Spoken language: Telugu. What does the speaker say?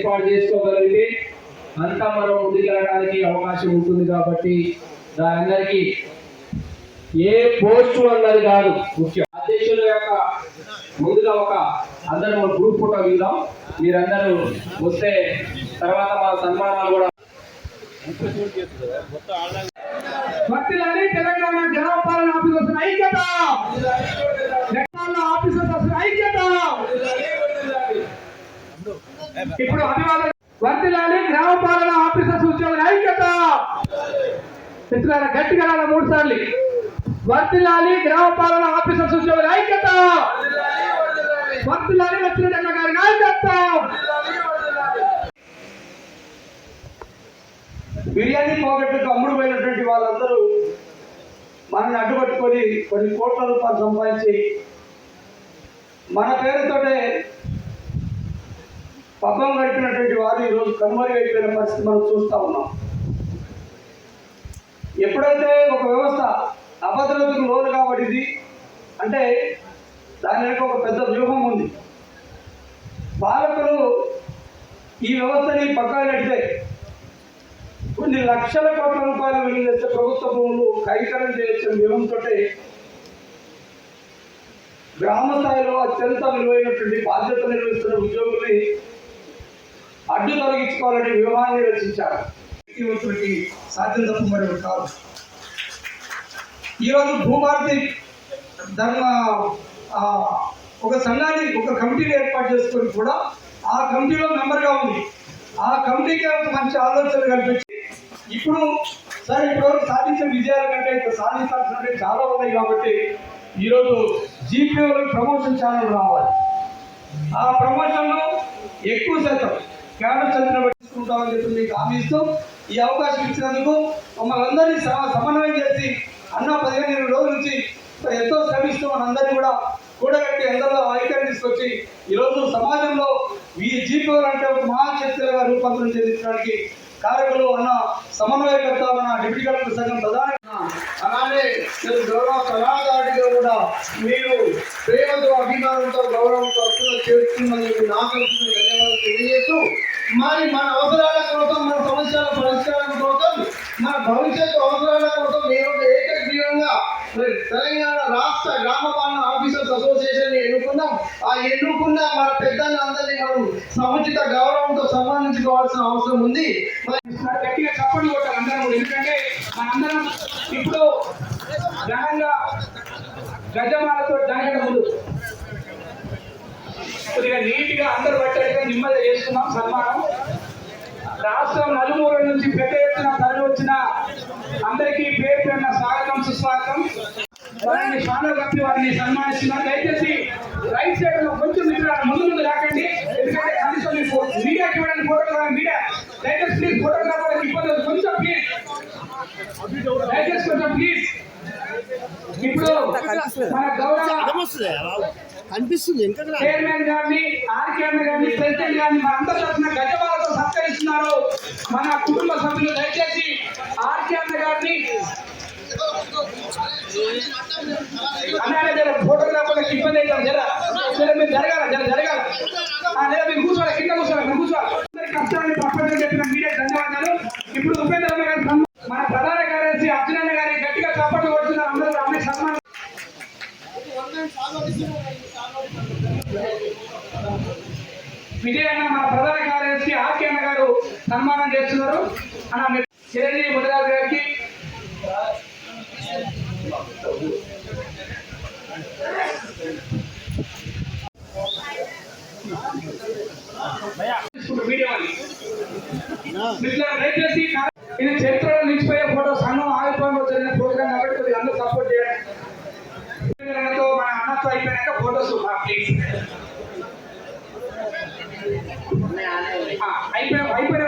ఏర్పాటు చేసుకోగలిగితే అంతా మనం ముందుకెళ్ళడానికి అవకాశం ఉంటుంది కాబట్టి దానందరికీ ఏ పోస్టు అన్నది కాదు ముఖ్యం. అధ్యక్షుల యొక్క ముందుగా ఒక అందరం గ్రూప్ ఫోటో ఇద్దాం మీరందరూ వస్తే తర్వాత మా సన్మానాలు కూడా తెలంగాణ జనపాలన ఆఫీస్ వస్తున్న ఐక్యత! ఆఫీసర్స్ వస్తున్న ఐక్యత! ఇప్పుడు అభివాదం వర్తిలాలి గ్రామ పాలన ఆఫీసర్స్ ఉద్యోగుల ఐక్యత మిత్రులారా గట్టిగా మూడు సార్లు. వర్తిలాలి గ్రామ పాలన ఆఫీసర్స్ ఉద్యోగుల ఐక్యత వర్తిలాలి లక్ష్మీరెడ్డి గారి నాయకత్వం. బిర్యానీ పోగొట్టుకు అమ్ముడు పోయినటువంటి వాళ్ళందరూ మనల్ని అడ్డుపట్టుకొని కొన్ని కోట్ల రూపాయలు సంపాదించి మన పేరుతోటే పబ్బం గడిపినటువంటి వారు ఈరోజు కనుమరుగైపోయిన పరిస్థితి మనం చూస్తూ ఉన్నాం. ఎప్పుడైతే ఒక వ్యవస్థ అభద్రతకు లోను కాబడింది అంటే దాని వెనుక ఒక పెద్ద వ్యూహం ఉంది. పాలకులు ఈ వ్యవస్థని పక్కన నెడితే కొన్ని లక్షల కోట్ల రూపాయలు విలువ ప్రభుత్వ భూములు కైకరం చేయొచ్చు వ్యూహంతో గ్రామ స్థాయిలో అత్యంత విలువైనటువంటి బాధ్యత నిర్వహిస్తున్న ఉద్యోగుల్ని అడ్డు తొలగించుకోవాలని వ్యూహాన్ని రచించారు. వ్యక్తివంతులకి సాధ్యం తప్ప మరొకటి కాదు. ఈరోజు భూభారతి ధర్మ ఒక సంఘాన్ని ఒక కమిటీని ఏర్పాటు చేసుకొని కూడా ఆ కమిటీలో మెంబర్గా ఉంది ఆ కమిటీకి ఒక మంచి ఆలోచన కల్పించి ఇప్పుడు సరే ఇప్పటివరకు సాధించిన విజయాల కంటే ఇంకా సాధించాల్సినవి చాలా ఉన్నాయి కాబట్టి ఈరోజు జీపీఓలకు ప్రమోషన్ ఛానల్ రావాలి. ఆ ప్రమోషన్లో ఎక్కువ శాతం క్యాడర్ చంద్ర పట్టించుకుంటామని చెప్పి మీకు హామీ ఇస్తూ. ఈ అవకాశం ఇచ్చినందుకు మమ్మల్ని అందరినీ సమ- సమన్వయం చేసి అన్న పదిహేను ఇరవై రోజుల నుంచి ఎంతో శ్రమిస్తూ మనందరినీ కూడా కూడగట్టి అందరిలో ఐక్యం తీసుకొచ్చి ఈరోజు సమాజంలో ఈ జీపీఓలు అంటే ఒక మహాశక్తులుగా రూపాంతరం చెందించడానికి కార్యకులు అన్న సమన్వయకర్త మన డిప్యూటీ కలెక్టర్ సంఘం ప్రధాన అలానే మీరు గౌరవ కళాకారుడిగా కూడా మీరు ప్రేమతో అభిమానంతో గౌరవంతో అర్థం చేస్తున్నందుకు నాకు ధన్యవాదాలు తెలియజేస్తూ మరి మన అవసరాల కోసం మన సమస్యల పరిష్కారం కోసం మన భవిష్యత్తు అవసరాల కోసం ఈరోజు ఏకగ్రీవంగా మరి తెలంగాణ రాష్ట్ర గ్రామ పాలన ఆఫీసర్స్ అసోసియేషన్ ఎన్నుకున్నాం. ఆ ఎన్నుకున్న మన పెద్దలందరినీ మనం సముచిత గౌరవంతో సన్మానించుకోవాల్సిన అవసరం ఉంది. మరి గట్టిగా చప్పట్లు కొట్టాలి అందరం ఎందుకంటే మనందరం ఇప్పుడు ఘనంగా గజమాలతో దానికంటే ముందు కొద్దిగా నీట్గా అందరు పట్టేట్టుగా నెమ్మది చేస్తున్నాం సన్మానం. రాష్ట్రం నలుమూల నుంచి పెద్ద ఎత్తున తరలి వచ్చిన అందరికీ పేరు పేరున స్వాగతం సుస్వాగతం. వారిని స్వాగతం కప్పి వారిని సన్మానిస్తున్నారు దయచేసి రైట్ సైడ్లో కొంచెం మిత్రులు ముందు ముందు రాకండి ఎందుకంటే కనీసం మీకు మీడియాకి ఇవ్వడానికి ఫోటో మీడియా దయచేసి ప్లీజ్ ఫోటోగ్రాఫర్ ఇబ్బంది కొంచెం ప్లీజ్. దయచేసి కొంచెం ప్లీజ్. ఇప్పుడు మన గౌరవ కనిపిస్తుంది ఇంకా చైర్మన్ గారిని ఆర్కేఎం గారిని ప్రెసిడెంట్ గారిని మనందరి తరఫున గజమాలతో సత్కరిస్తున్నారు. మన కుటుంబ సభ్యులు దయచేసి ఆర్కేఎం గారిని అన్నాడే ఫోటోగ్రాఫర్లకు ఇబ్బంది అవుతాం జర జర మీరు జరగాల జర జరగాల. లేదా మీరు కూర్చోవాలి కింద కూర్చోవాలి మీరు కూర్చోవాలి. కష్టాన్ని ప్రపంచం చెప్పిన మీడియా ధన్యవాదాలు. ఇప్పుడు ఉపేంద్ర అన్న గారి మన ప్రధాన కార్యదర్శి అర్జునన్న గారి గట్టిగా చప్పట్లు కొడుతున్నారు. అందరూ అమ్మాయి సన్మానం. విజయ్ అన్న మన ప్రధాన కార్యదర్శి ఆర్కే అన్న గారు సన్మానం చేస్తున్నారు. అన్న చిరంజీవి ముదిరాజు గారికి వీడియో ఇది అయిపోయిన అయిపోయిన